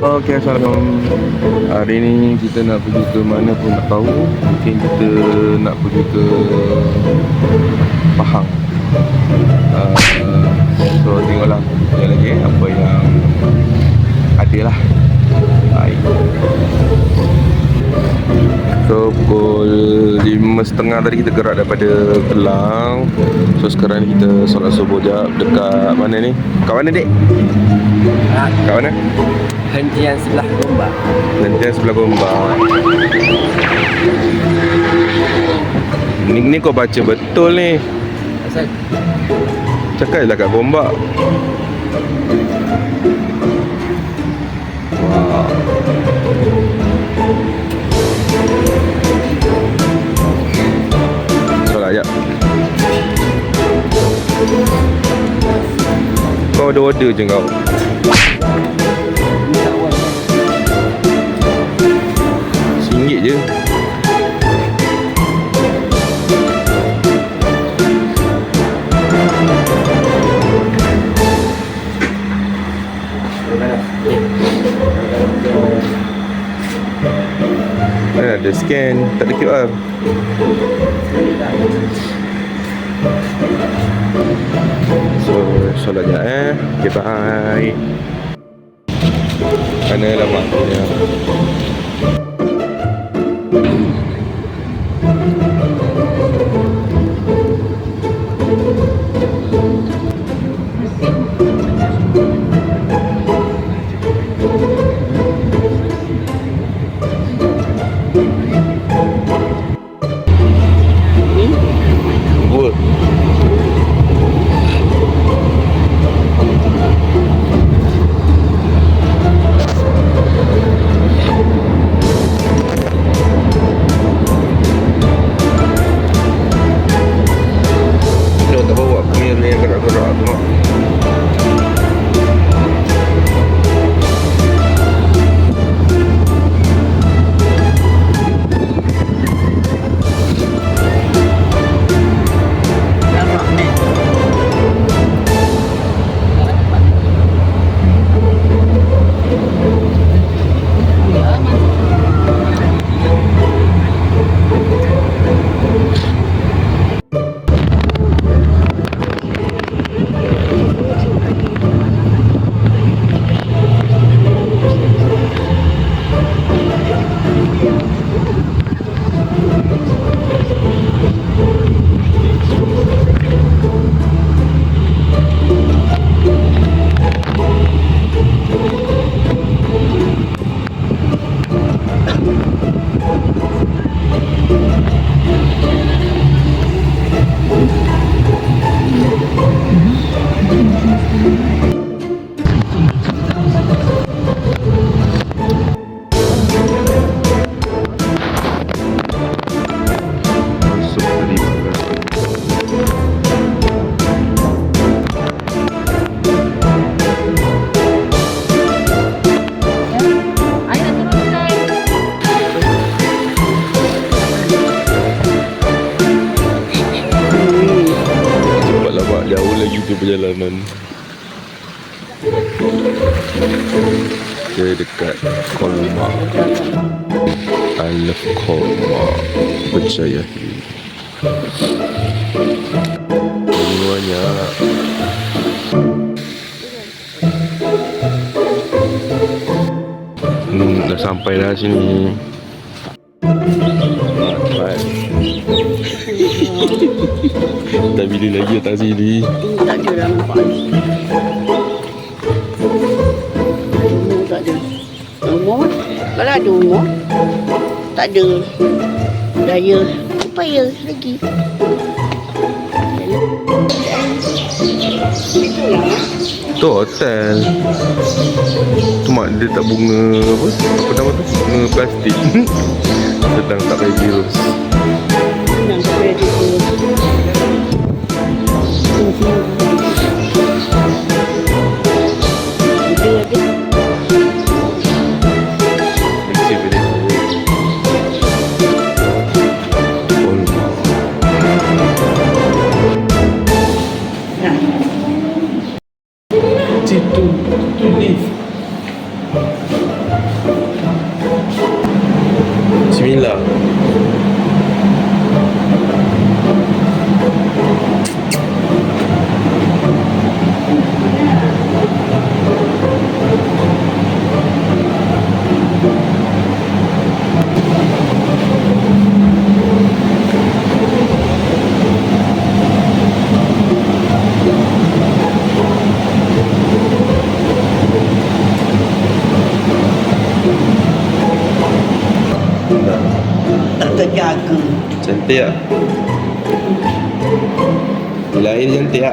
Okey, Assalamualaikum. Hari ni kita nak pergi ke mana pun tak tahu. Mungkin kita nak pergi ke Pahang. Uh, so tengoklah sekali lagi apa yang ada lah. Pukul lima setengah tadi kita gerak daripada Kelang So sekarang kita solat subuh jap dekat mana ni? Kat mana dek? Ah, Kat mana? hentian sebelah gombak. Nanti sebelah gombak Ni, ni kau baca betul ni Asal Cakap je lah kat gombak Ada order je kau. Singgit je. Mana ada scan. Tak ada QR So solat jap eh? Okay bye. Mana lama? punya perjalanan Kita dekat Kolma. I love Kolma. Percaya banyak Hmm, dah sampai dah sini Dah bila lagi atas sini Tak ada nampak. Umur tak ada. Umur? Kalau ada umur Tak ada. Daya. Upaya lagi. Tu hotel. Tu mak dia tak bunga apa? Apa nama tu? Bunga plastik. Sedang tak payah virus Nah Situ, tu tiya. Lain yan tiya.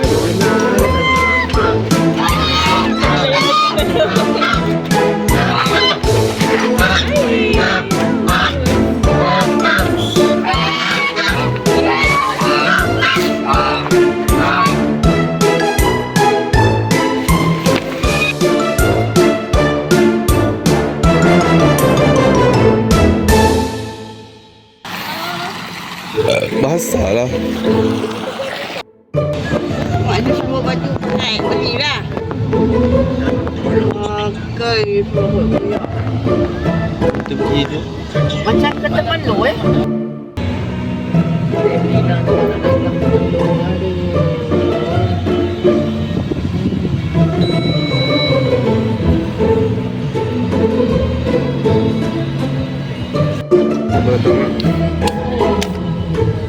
Apa tengok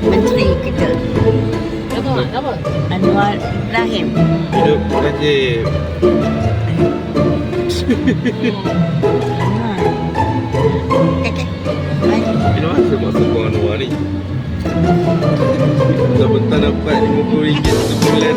Menteri kita. Nama apa? Anwar Ibrahim. Hidup Najib. Bila masa masuk kau Anwar ni Bentar-bentar dapat RM50 sebulan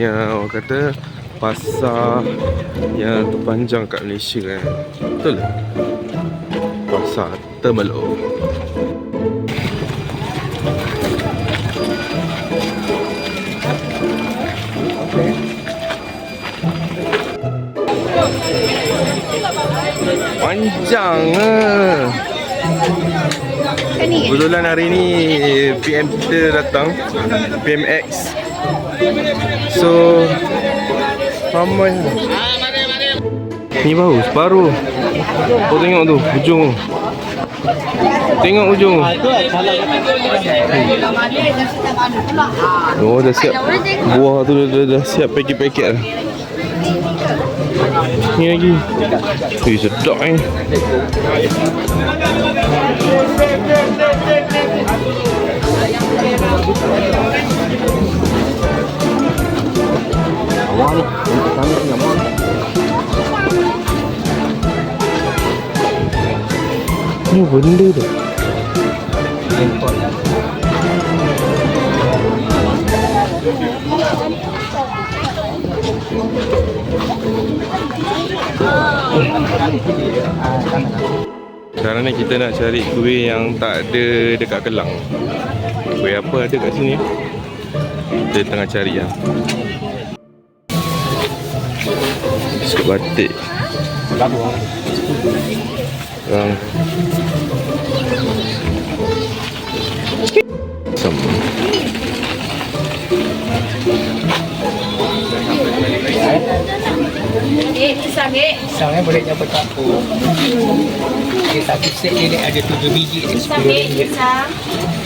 yang orang kata pasar yang terpanjang kat Malaysia kan. Betul tak? Pasar Terbelok. Panjang ah. Kan Kebetulan hari ni PM kita datang PMX So Ramai. Ni baru separuh. Kau tengok tu Ujung tu Tengok ujung tu Oh dah siap. Buah tu dah, dah, dah siap paket-paket dah. Ni lagi. Ui sedap eh Awal ni. Untuk kami ni benda tu Sekarang ni kita nak cari kuih yang tak ada dekat Kelang. Kuih apa ada kat sini? Kita tengah cari lah. Biskut batik. Yang Asam. Eh, pisang eh. Pisang eh boleh dapat campur. Dia satu set dia ni ada tujuh biji ni Pisang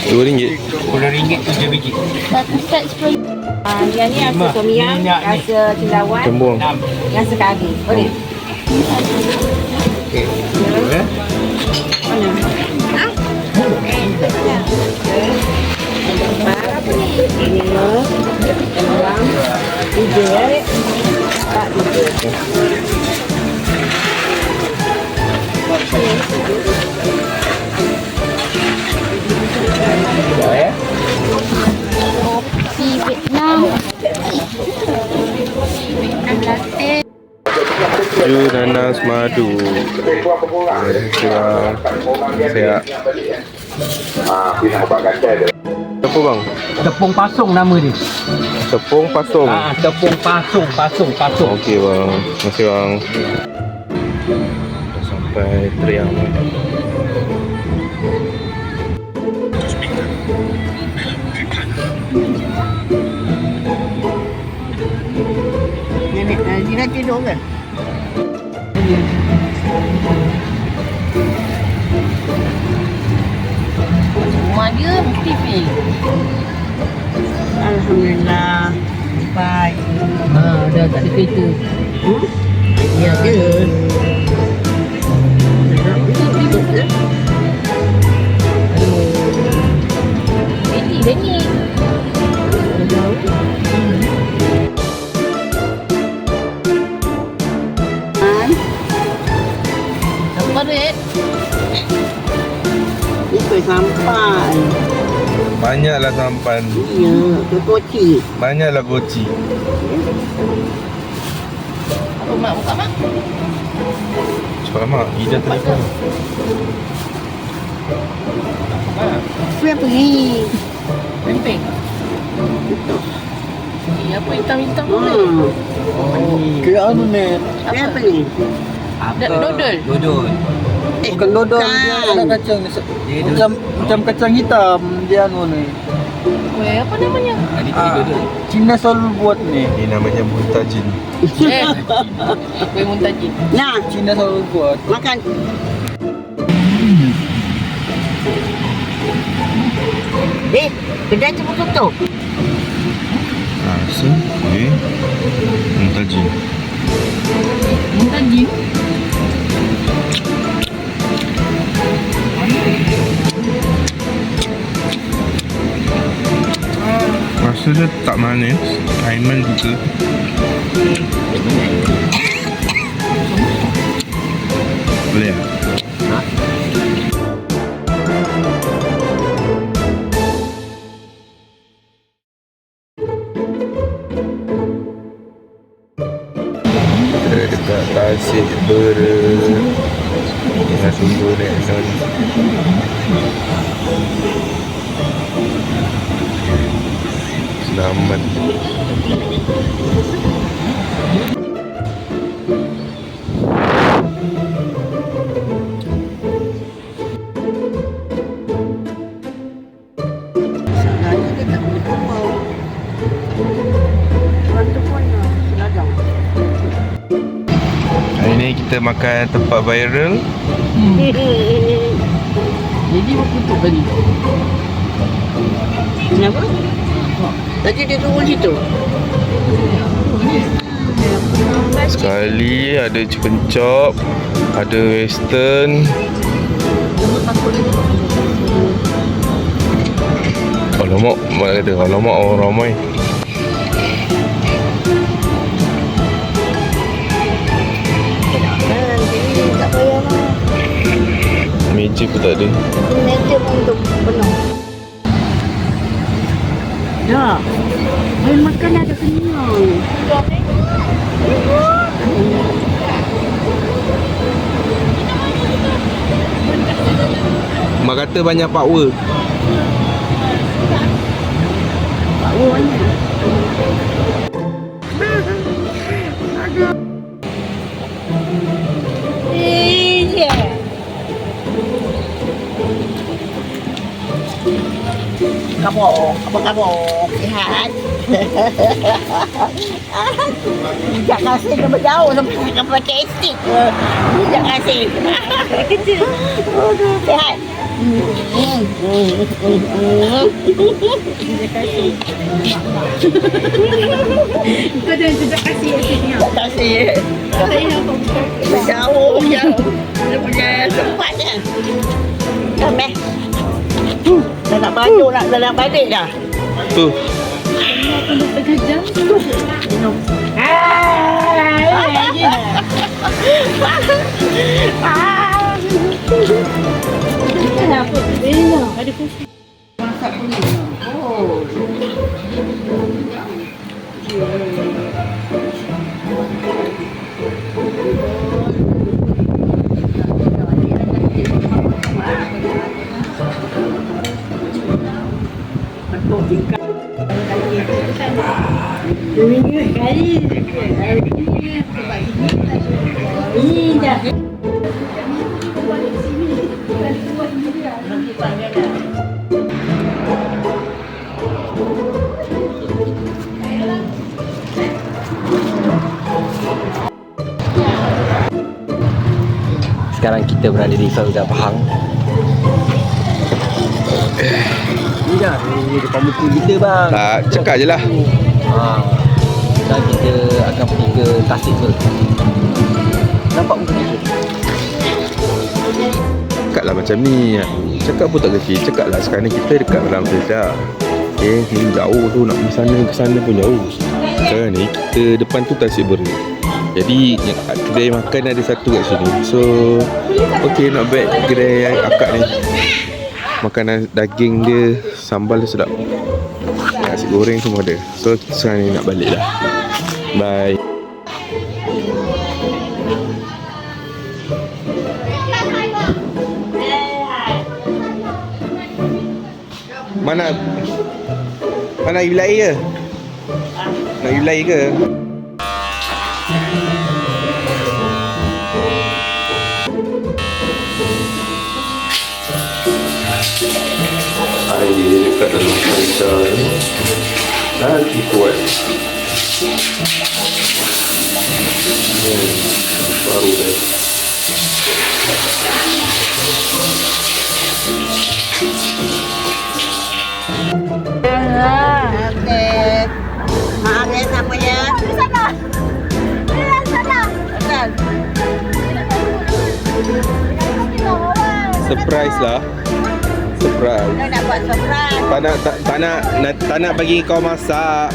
sepuluh eh, ringgit. pisang. RM2. Sepuluh ringgit tujuh biji. Satu set sepuluh. Ah, yang ni rasa tom ni. rasa cendawan, Cembung. Yang sekali. Boleh? Okey. Mana? Ha? Empat apa ni? Lima, enam, tujuh eh. Tak tujuh. Sekejap Si Vietnam. Vietnam latte. Ju nanas madu. Apa bang? Tepung pasung nama dia. Tepung pasung. Ah, tepung pasung, pasung, pasung. Okey bang. Terima kasih bang. Sampai teriang. Nenek, uh, Zina tidur ke? Rumah dia aktif ni. Alhamdulillah. Baik. Ha, dah tak ada kereta. Ya ke? Ready dah ni. Banyaklah sampan. Ya, ke koci. Banyaklah goci. Apa mak buka mak? Cepat mak. Ida telefon. Apa yang pergi? Pempek. Eh, apa hitam-hitam tu? Red? Hmm. Oh, Kira anu ni Apa dodol. Dodol. Eh, Bukan dodol dia ada kacang ni. Dia Macam macam kacang hitam dia anu ni. Weh, apa namanya? Ah. dodol. Cina selalu buat ni. Ini namanya buntajin. Eh. Kuih muntajin. Nah, Cina selalu buat. makan. Eh, kedai tu pun tutup. Rasa kuih buntajin. Muntajin? Rasa dia tak manis. Aiman juga. Boleh dekat Tasik Bera Ni kita makan tempat viral Jadi apa tutup tadi? Kenapa? Tadi dia turun situ. Sekali ada chicken chop Ada western Alamak, mak kata Alamak orang ramai Meja pun tak ada Meja pun untuk penuh. Dah. Main makan ada kenyang. Mak kata banyak power. Kamu, apa kamu? Sihat. Tidak kasih nama jauh sampai cakap pakai estik. Tidak kasih. Kecil. Sihat. Kau dah sejak kasih asiknya. Tak kasih. Jauh je. Dia punya baju nak dalam balik dah. Tu. Kenapa tu bela? Ada kusi. Masak kuning. Oh. Yeah. Balik dah. Tu. Tengah jam. Kenapa? Iya. Ada kursi. Sekarang kita berada di Sauda Pahang. Ni dah, ni depan muka kita bang. Tak, cakap je lah. Ha. Dan kita akan pergi ke Tasik tu. Nampak muka kita? Cakap lah macam ni. Cakap pun tak kecil. Cakap lah sekarang ni kita dekat dalam Selda. Okay, ni jauh tu nak pergi sana ke sana pun jauh. Sekarang ni kita depan tu Tasik Beri. Jadi kedai makan ada satu kat sini. So okay not bad kedai akak ni. Makanan daging dia, sambal dia sedap. Nasi goreng semua ada. So sekarang ni nak balik dah. Bye. Mana Mana pergi berlari ke? Nak pergi berlari ke? Air dekat dalam kaca ni Lagi kuat Hmm, baru dah. Surprise lah Surprise nak buat surprise. Tak nak, tak, tak nak, nak, tak nak bagi kau masak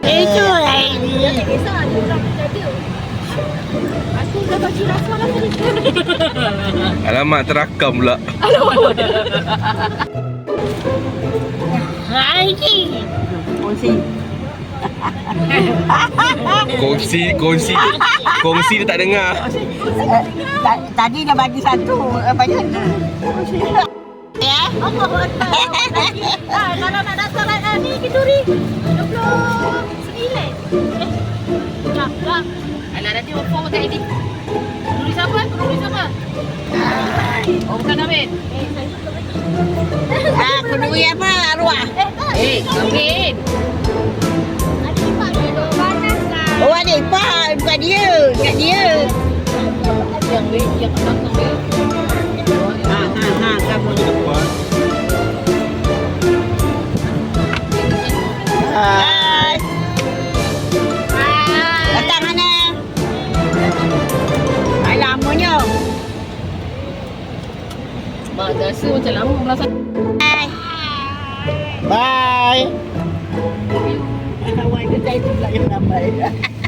Itu lah ini. Alamak terakam pula ini. Kongsi. Kongsi, kongsi Kongsi dia tak dengar Ta- Tadi dah bagi satu. Apa ni? Ya. Ah, kalau nak datang uh, ni Keduri 29 Eh Dah, dah Alah nanti forward kat ini Siapa? Keduri siapa? Oh bukan Amin Ah, kenduri apa? Arwah. Eh, Amin Oh, ada ipar. Bukan dia. Bukan dia. Yang weh, yang kat belakang weh Ha, ha, ha. Kamu di depan. Mak rasa macam lama merasa Hai. Bye.